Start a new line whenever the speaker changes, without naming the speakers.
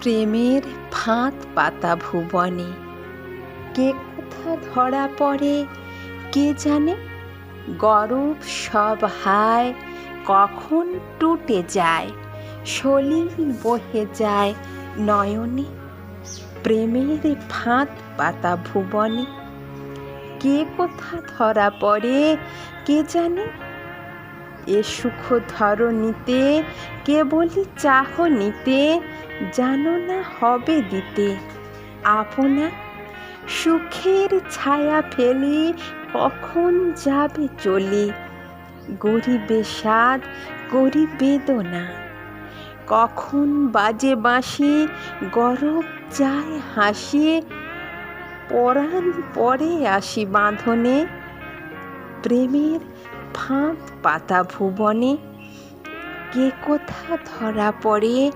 প্রেমের ফাঁদ পাতা ভুবনে। কে কোথা ধরা পড়ে, কে জানে? গরব সব হায়, কখন টুটে যায়? সলিল বহে যায় নয়নে প্রেমের ফাঁদ পাতা ভুবনে। কে কোথা ধরা পড়ে, কে জানে? এ সুখ ধরণীতে কে বলি চাহ নিতে জানো না হবে দিতে? আপনা সুখের ছায়া ফেলে কখন যাবে চলে? গরিবে স্বাদ করি বেদনা কখন বাজে বাঁশি, গরব যায় হাসি। পরাণ পরে আসি বাঁধনে, প্রেমের ফাঁদ পাতা ভুবনে। কে কোথা ধরা পড়ে?